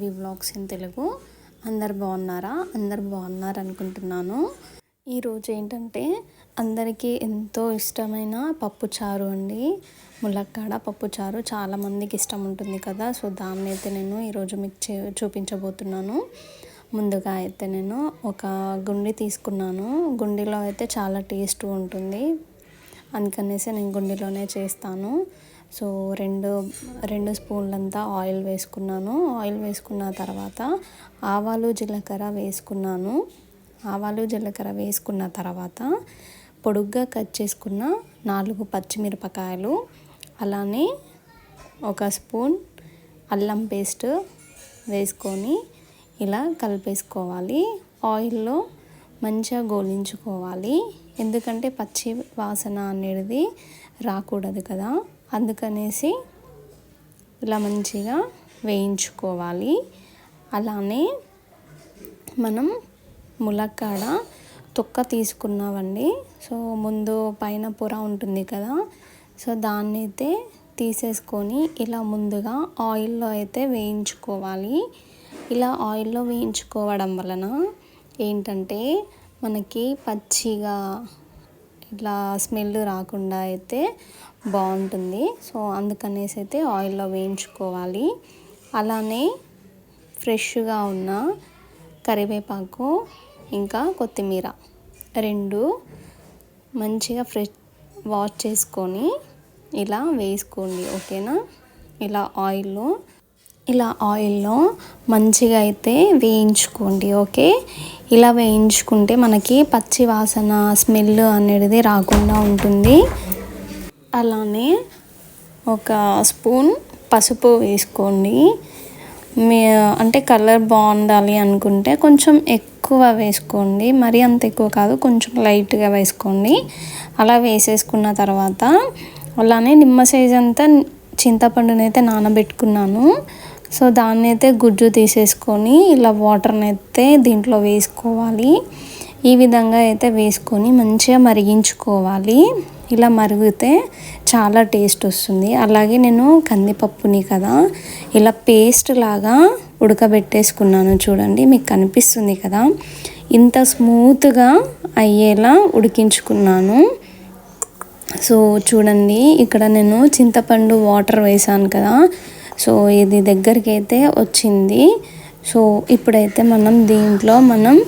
Blogs in Telugu. అందరు బాగున్నారా? అందరు బాగున్నారు అనుకుంటున్నాను ఈరోజు ఏంటంటే అందరికీ ఎంతో ఇష్టమైన పప్పుచారు అండి. ములక్కాడ పప్పుచారు చాలామందికి ఇష్టం ఉంటుంది కదా. సో దాన్ని అయితే నేను ఈరోజు మీకు చే చూపించబోతున్నాను. ముందుగా అయితే నేను ఒక గుండి తీసుకున్నాను. గుండిలో అయితే చాలా టేస్ట్ ఉంటుంది. అందుకనేసి నేను గుండిలోనే చేస్తాను. సో రెండు రెండు స్పూన్లంతా ఆయిల్ వేసుకున్నాను. ఆయిల్ వేసుకున్న తర్వాత ఆవాలు జీలకర్ర వేసుకున్నాను. ఆవాలు జీలకర్ర వేసుకున్న తర్వాత పొడుగ్గా కట్ చేసుకున్న నాలుగు పచ్చిమిరపకాయలు అలానే ఒక స్పూన్ అల్లం పేస్ట్ వేసుకొని ఇలా కలిపేసుకోవాలి. ఆయిల్లో మంచిగా గోలించుకోవాలి. ఎందుకంటే పచ్చి వాసన అనేది రాకూడదు కదా. అందుకనేసి ఇలా మంచిగా వేయించుకోవాలి. అలానే మనం ములక్కాడ తొక్క తీసుకున్నామండి. సో ముందు పైన పొర ఉంటుంది కదా. సో దాన్ని అయితే తీసేసుకొని ఇలా ముందుగా ఆయిల్లో అయితే వేయించుకోవాలి. ఇలా ఆయిల్లో వేయించుకోవడం వలన ఏంటంటే మనకి పచ్చిగా ఇట్లా స్మెల్ రాకుండా అయితే బాగుంటుంది. సో అందుకనేసి అయితే ఆయిల్లో వేయించుకోవాలి. అలానే ఫ్రెష్గా ఉన్న కరివేపాకు ఇంకా కొత్తిమీర రెండు మంచిగా ఫ్రెష్ వాష్ చేసుకొని ఇలా వేసుకోండి ఓకేనా? ఇలా ఆయిల్లో ఇలా ఆయిల్లో మంచిగా అయితే వేయించుకోండి ఓకే? ఇలా వేయించుకుంటే మనకి పచ్చి వాసన స్మెల్ అనేది రాకుండా ఉంటుంది. అలానే ఒక స్పూన్ పసుపు వేసుకోండి. మీ అంటే కలర్ బాగుండాలి అనుకుంటే కొంచెం ఎక్కువ వేసుకోండి. మరీ అంత ఎక్కువ కాదు కొంచెం లైట్గా వేసుకోండి. అలా వేసేసుకున్న తర్వాత అలానే నిమ్మ సైజ్ అంతా చింతపండునైతే నానబెట్టుకున్నాను. సో దాన్ని అయితే గుజ్జు తీసేసుకొని ఇలా వాటర్ని అయితే దీంట్లో వేసుకోవాలి. ఈ విధంగా అయితే వేసుకొని మంచిగా మరిగించుకోవాలి. ఇలా మరిగితే చాలా టేస్ట్ వస్తుంది. అలాగే నేను కందిపప్పుని కదా ఇలా పేస్ట్ లాగా ఉడకబెట్టేసుకున్నాను చూడండి మీకు కనిపిస్తుంది కదా. ఇంత స్మూత్గా అయ్యేలా ఉడికించుకున్నాను. సో చూడండి ఇక్కడ నేను చింతపండు వాటర్ వేసాను కదా. సో ఇది దగ్గరికి అయితే వచ్చింది. సో ఇప్పుడైతే మనం దీంట్లో మనం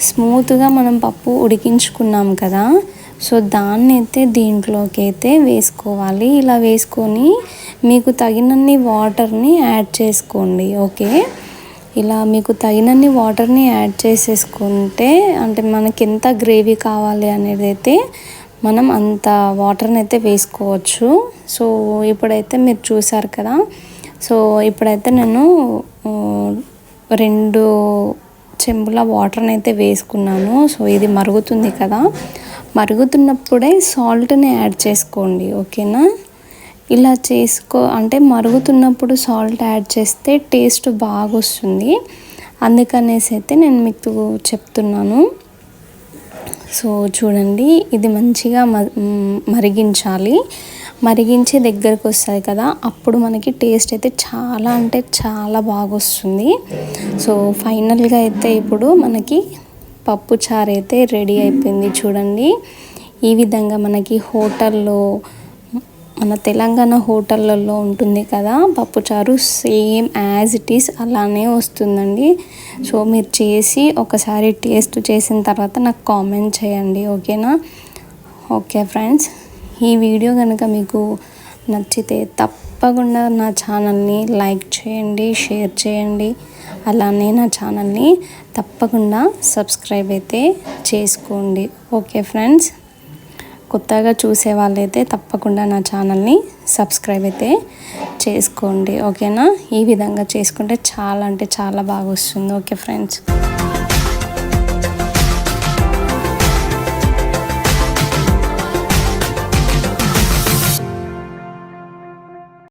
స్మూత్గా మనం పప్పు ఉడికించుకున్నాం కదా సో దాన్ని అయితే దీంట్లోకి అయితే వేసుకోవాలి. ఇలా వేసుకొని మీకు తగినన్ని వాటర్ని యాడ్ చేసుకోండి. ఓకే? ఇలా మీకు తగినన్ని వాటర్ని యాడ్ చేసేసుకుంటే అంటే మనకి ఎంత గ్రేవీ కావాలి అనేది అయితే మనం అంత వాటర్ని అయితే వేసుకోవచ్చు. సో ఇప్పుడైతే మీరు చూసారు కదా? సో ఇప్పుడైతే నేను రెండు చెంబుల వాటర్ని అయితే వేసుకున్నాను. సో ఇది మరుగుతుంది కదా? మరుగుతున్నప్పుడే సాల్ట్ని యాడ్ చేసుకోండి ఓకేనా? ఇలా చేసుకో అంటే మరుగుతున్నప్పుడు సాల్ట్ యాడ్ చేస్తే టేస్ట్ బాగా వస్తుంది అందుకనేసి అయితే నేను మీకు చెప్తున్నాను. సో చూడండి ఇది మంచిగా మరిగించాలి. మరిగించి దగ్గరకు వస్తుంది కదా అప్పుడు మనకి టేస్ట్ అయితే చాలా అంటే చాలా బాగా వస్తుంది సో ఫైనల్గా అయితే ఇప్పుడు మనకి పప్పు చారు అయితే రెడీ అయిపోయింది చూడండి. ఈ విధంగా మనకి హోటల్లో మన తెలంగాణ హోటళ్ళల్లో ఉంటుంది కదా పప్పుచారు సేమ్ యాజ్ ఇట్ ఈస్ అలానే వస్తుందండి. సో మీరు చేసి ఒకసారి టేస్ట్ చేసిన తర్వాత నాకు కామెంట్ చేయండి ఓకేనా? ఓకే ఫ్రెండ్స్ ఈ వీడియో కనుక మీకు నచ్చితే తప్పకుండా నా ఛానల్ని లైక్ చేయండి షేర్ చేయండి. అలానే నా ఛానల్ని తప్పకుండా సబ్స్క్రైబ్ అయితే చేసుకోండి. Okay friends? కొత్తగా చూసే వాళ్ళైతే తప్పకుండా నా ఛానల్ని సబ్స్క్రైబ్ అయితే చేసుకోండి. ఓకేనా? ఈ విధంగా చేసుకుంటే చాలా అంటే చాలా బాగా వస్తుంది. Okay friends?